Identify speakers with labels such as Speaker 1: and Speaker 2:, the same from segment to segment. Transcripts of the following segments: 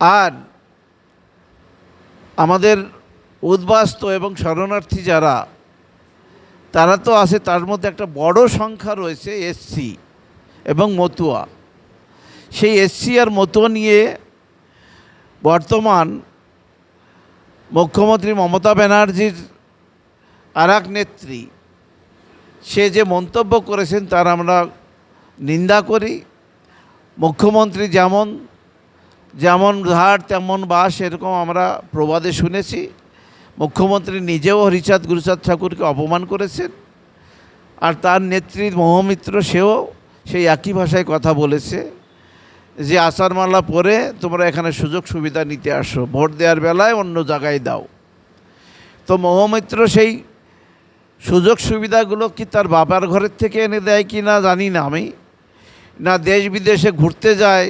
Speaker 1: আর আমাদের উদ্বাস্ত এবং শরণার্থী যারা, তারা তো আছে, তার মধ্যে একটা বড় সংখ্যা রয়েছে এসসি এবং মতুয়া। সেই এসসি আর মতুয়া নিয়ে বর্তমান মুখ্যমন্ত্রী মমতা ব্যানার্জির আর এক নেত্রী, সে যে মন্তব্য করেছেন তার আমরা নিন্দা করি। মুখ্যমন্ত্রী যেমন যেমন ধার, তেমন বাস এরকম আমরা প্রবাদে শুনেছি। মুখ্যমন্ত্রী নিজেও হরিচাঁদ গুরুচাঁদ ঠাকুরকে অপমান করেছেন। আর তার নেত্রী মহামিত্র সেও সেই একই ভাষায় কথা বলেছে যে আচার মালা পরে তোমরা এখানে সুযোগ সুবিধা নিতে আসো। ভোট দেওয়ার বেলায় অন্য জায়গায় দাও। তো মহামিত্র সেই সুযোগ সুবিধাগুলো কি তার বাবার ঘরের থেকে এনে দেয় কি না জানি না আমি। না দেশ বিদেশে ঘুরতে যায়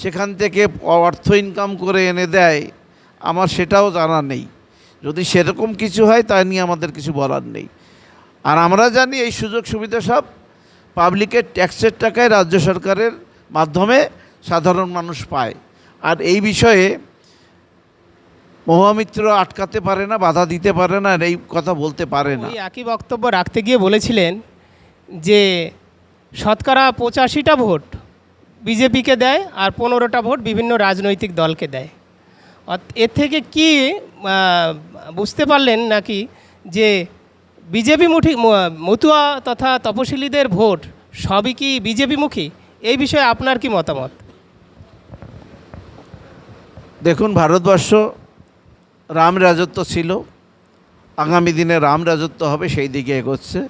Speaker 1: সেখান থেকে অর্থ ইনকাম করে এনে দেয়, আমার সেটাও জানা নেই। যদি সেরকম কিছু হয়, তা নিয়ে আমাদের কিছু বলার নেই। আর আমরা জানি এই সুযোগ সুবিধা সব পাবলিকের ট্যাক্সের টাকায় রাজ্য সরকারের মাধ্যমে সাধারণ মানুষ পায়। আর এই বিষয়ে মহামিত্র আটকাতে পারে না, বাধা দিতে পারে না এই কথা বলতে পারে না।
Speaker 2: একই বক্তব্য রাখতে গিয়ে বলেছিলেন যে, শতকরা পঁচাশিটা ভোট বিজেপিকে দেয় আর পনেরোটা ভোট বিভিন্ন রাজনৈতিক দলকে দেয়। এর থেকে কি বুঝতে পারলেন নাকি যে বিজেপি মুঠি মতুয়া তথা তপশিলীদের ভোট সবই কি বিজেপিমুখী? এই বিষয়ে আপনার কি মতামত?
Speaker 1: দেখুন, ভারতবর্ষ রাম রাজত্ব ছিল। আগামী দিনে রাম রাজত্ব হবে, সেই দিকে এগোচ্ছে।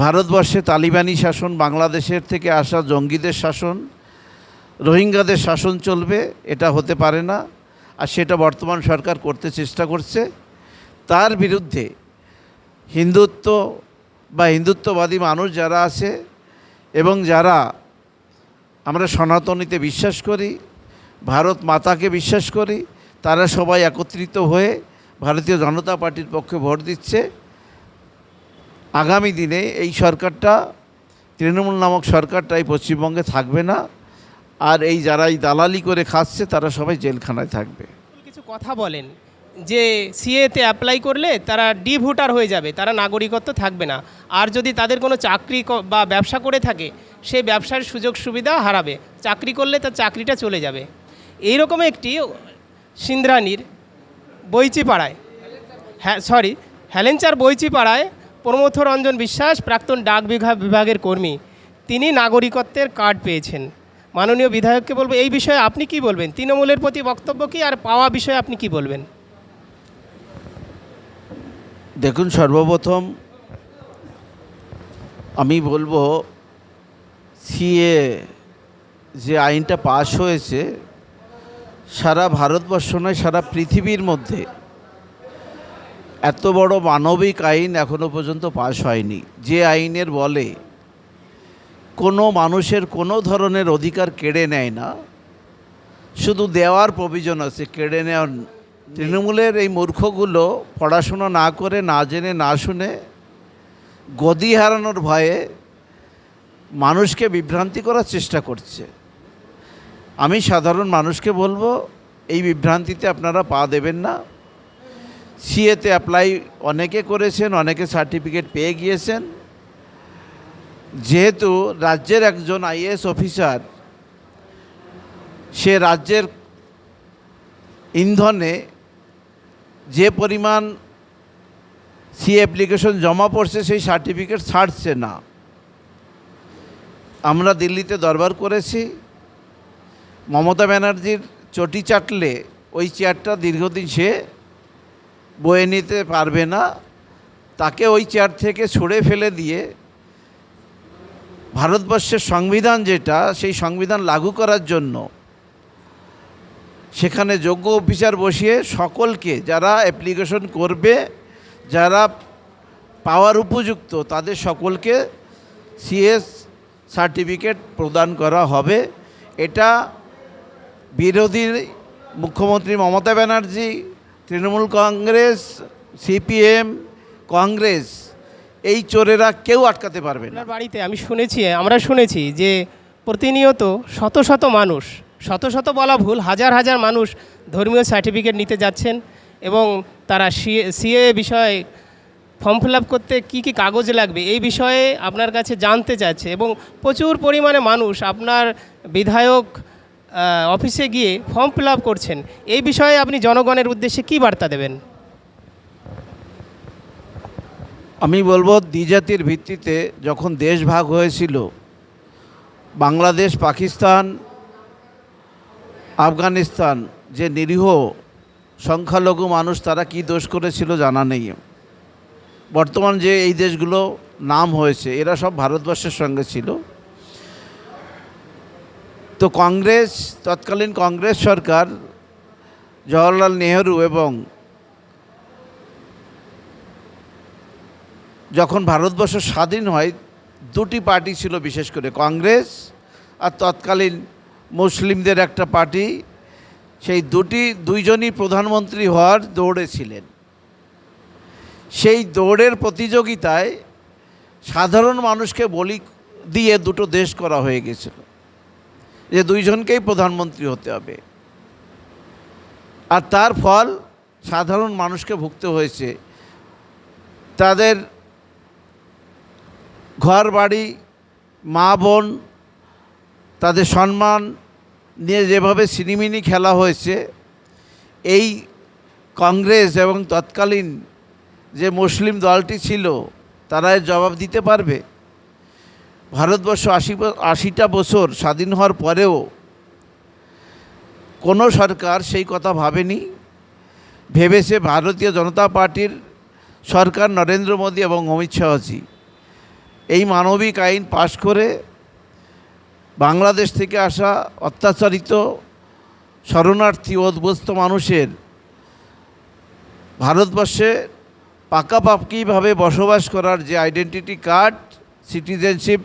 Speaker 1: ভারতবর্ষে তালিবানি শাসন, বাংলাদেশের থেকে আসা জঙ্গিদের শাসন, রোহিঙ্গাদের শাসন চলবে, এটা হতে পারে না, আর সেটা বর্তমান সরকার করতে চেষ্টা করছে। তার বিরুদ্ধে হিন্দুত্ব বা হিন্দুত্ববাদী মানুষ যারা আছে এবং যারা আমরা সনাতনীতে বিশ্বাস করি, ভারত মাতাকে বিশ্বাস করি, তারা সবাই একত্রিত হয়ে ভারতীয় জনতা পার্টির পক্ষে ভোট দিচ্ছে। আগামী দিনে এই সরকারটা, তৃণমূল নামক সরকারটা এই পশ্চিমবঙ্গে থাকবে না। আর এই যারা এই দালালি করে খাচ্ছে, তারা সবাই জেলখানায় থাকবে।
Speaker 2: কিছু কথা বলেন, যে সিএতে অ্যাপ্লাই করলে তারা ডি ভোটার হয়ে যাবে, তারা নাগরিকত্ব থাকবে না। আর যদি তাদের কোনো চাকরি বা ব্যবসা করে থাকে সেই ব্যবসার সুযোগ সুবিধা হারাবে। চাকরি করলে তার চাকরিটা চলে যাবে। এইরকম একটি সিন্দ্রানির বইচিপাড়ায় হ্যাঁ সরি হেলেঞ্চার বইচিপাড়ায় প্রমথ রঞ্জন বিশ্বাস, প্রাক্তন ডাক বিভাগ বিভাগের কর্মী, তিনি নাগরিকত্বের কার্ড পেয়েছেন। মাননীয় বিধায়ককে বলব, এই বিষয়ে আপনি কি বলবেন? তৃণমূলের প্রতি বক্তব্য কি? আর পাওয়া বিষয়ে আপনি কি বলবেন?
Speaker 1: দেখুন, সর্বপ্রথম আমি বলব, সিএ যে আইনটা পাশ হয়েছে, সারা ভারতবর্ষ নয়, সারা পৃথিবীর মধ্যে এত বড় মানবিক আইন এখনও পর্যন্ত পাশ হয়নি। যে আইনের বলে কোনো মানুষের কোনো ধরনের অধিকার কেড়ে নেয় না, শুধু দেওয়ার প্রভিজন আছে, কেড়ে নেওয়ার তৃণমূলের এই মূর্খগুলো পড়াশুনো না করে, না জেনে, না শুনে গদি হারানোর ভয়ে মানুষকে বিভ্রান্তি করার চেষ্টা করছে। আমি সাধারণ মানুষকে বলব, এই বিভ্রান্তিতে আপনারা পা দেবেন না। সিএতে অ্যাপ্লাই অনেকে করেছেন, অনেকে সার্টিফিকেট পেয়ে গিয়েছেন। যেহেতু রাজ্যের একজন আইএএস অফিসার সে রাজ্যের ইন্ধনে যে পরিমাণ সি অ্যাপ্লিকেশন জমা পড়ছে, সেই সার্টিফিকেট ছাড়ছে না। আমরা দিল্লিতে দরবার করেছি। মমতা ব্যানার্জির চটি চাটলে ওই চেয়ারটা দীর্ঘদিন সে বয়ে নিতে পারবে না। তাকে ওই চেয়ার থেকে ছুঁড়ে ফেলে দিয়ে ভারতবর্ষের সংবিধান যেটা, সেই সংবিধান লাগু করার জন্য সেখানে যোগ্য অফিসার বসিয়ে সকলকে যারা অ্যাপ্লিকেশন করবে, যারা পাওয়ার উপযুক্ত, তাদের সকলকে সিএস সার্টিফিকেট প্রদান করা হবে। এটা বিরোধী মুখ্যমন্ত্রী মমতা ব্যানার্জি তৃণমূল কংগ্রেস, সিপিএম, কংগ্রেস, এই চোরেরা কেউ আটকাতে পারবে না।
Speaker 2: বাড়িতে আমি শুনেছি, আমরা শুনেছি যে প্রতিনিয়ত শত শত মানুষ, শত শত বলা ভুল, হাজার হাজার মানুষ ধর্মীয় সার্টিফিকেট নিতে যাচ্ছেন এবং তারা সিএ বিষয়ে ফর্ম ফিল করতে কী কী কাগজ লাগবে এই বিষয়ে আপনার কাছে জানতে চাচ্ছে এবং প্রচুর পরিমাণে মানুষ, আপনার বিধায়ক অফিসে গিয়ে ফর্ম ফিল করছেন। এই বিষয়ে আপনি জনগণের উদ্দেশ্যে কী বার্তা দেবেন?
Speaker 1: আমি বলব, দ্বিজাতির ভিত্তিতে যখন দেশ ভাগ হয়েছিল, বাংলাদেশ, পাকিস্তান, আফগানিস্তান, যে নিরীহ সংখ্যালঘু মানুষ তারা কি দোষ করেছিল জানা নেই। বর্তমান যে এই দেশগুলো নাম হয়েছে, এরা সব ভারতবর্ষের সঙ্গে ছিল। তো কংগ্রেস, তৎকালীন কংগ্রেস সরকার, জওয়াহরলাল নেহরু এবং যখন ভারতবর্ষ স্বাধীন হয়, দুটি পার্টি ছিল বিশেষ করে, কংগ্রেস আর তৎকালীন মুসলিমদের একটা পার্টি। সেই দুটি, দুইজনই প্রধানমন্ত্রী হওয়ার দৌড়ে ছিলেন। সেই দৌড়ের প্রতিযোগিতায় সাধারণ মানুষকে বলি দিয়ে দুটো দেশ করা হয়ে গেছিল। যে দুইজনকেই প্রধানমন্ত্রী হতে হবে। আর তার ফল সাধারণ মানুষকে ভুগতে হয়েছে। তাদের ঘর বাড়ি মা বোন, তাদের সম্মান নিয়ে যেভাবে সিনিমিনি খেলা হয়েছে, এই কংগ্রেস এবং তৎকালীন যে মুসলিম দলটি ছিল, তারা জবাব দিতে পারবে? ভারতবর্ষ আশি আশিটা বছর স্বাধীন হওয়ার পরেও কোনো সরকার সেই কথা ভাবেনি। ভেবেছে ভারতীয় জনতা পার্টির সরকার নরেন্দ্র মোদী এবং অমিত শাহজি। এই মানবিক আইন পাশ করে বাংলাদেশ থেকে আসা অত্যাচারিত, শরণার্থী উদ্বস্ত মানুষের ভারতবর্ষে পাকাপাকিভাবে বসবাস করার যে আইডেন্টিটি কার্ড সিটিজেনশিপ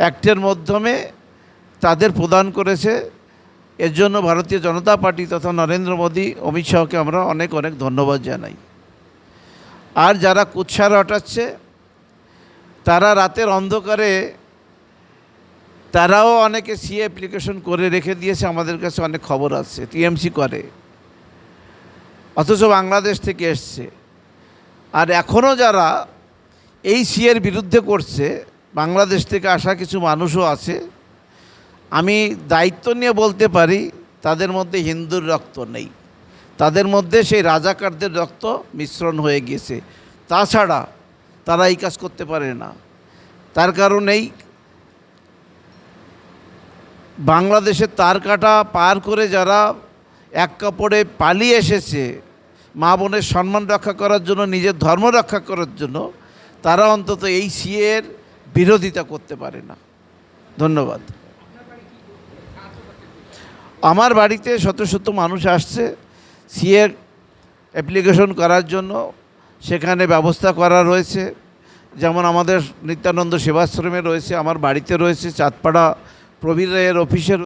Speaker 1: অ্যাক্টের মাধ্যমে তাদের প্রদান করেছে। এর জন্য ভারতীয় জনতা পার্টি তথা নরেন্দ্র মোদী, অমিত শাহকে আমরা অনেক অনেক ধন্যবাদ জানাই। আর যারা কুৎসা হটাচ্ছে তারা রাতের অন্ধকারে, তারাও অনেকে সি অ্যাপ্লিকেশন করে রেখে দিয়েছে, আমাদের কাছে অনেক খবর আছে টিএমসি করে। অথচ বাংলাদেশ থেকে এসছে। আর এখনও যারা এই সিএর বিরুদ্ধে করছে বাংলাদেশ থেকে আসা কিছু মানুষও আছে। আমি দায়িত্ব নিয়ে বলতে পারি, তাদের মধ্যে হিন্দুর রক্ত নেই। তাদের মধ্যে সেই রাজাকারদের রক্ত মিশ্রণ হয়ে গিয়েছে। তাছাড়া তারা এই কাজ করতে পারে না। তার কারণেই বাংলাদেশের তার কাটা পার করে যারা এক কাপড়ে পালিয়ে এসেছে, মা বোনের সম্মান রক্ষা করার জন্য, নিজের ধর্ম রক্ষা করার জন্য, তারা অন্তত এই সিএর বিরোধিতা করতে পারে না। ধন্যবাদ। আমার বাড়িতে শত শত মানুষ আসছে, সিএ অ্যাপ্লিকেশন করার জন্য, সেখানে ব্যবস্থা করা রয়েছে। যেমন আমাদের নিত্যানন্দ সেবাশ্রমে রয়েছে, আমার বাড়িতে রয়েছে চাঁদপাড়া প্রবীর রায়ের অফিসে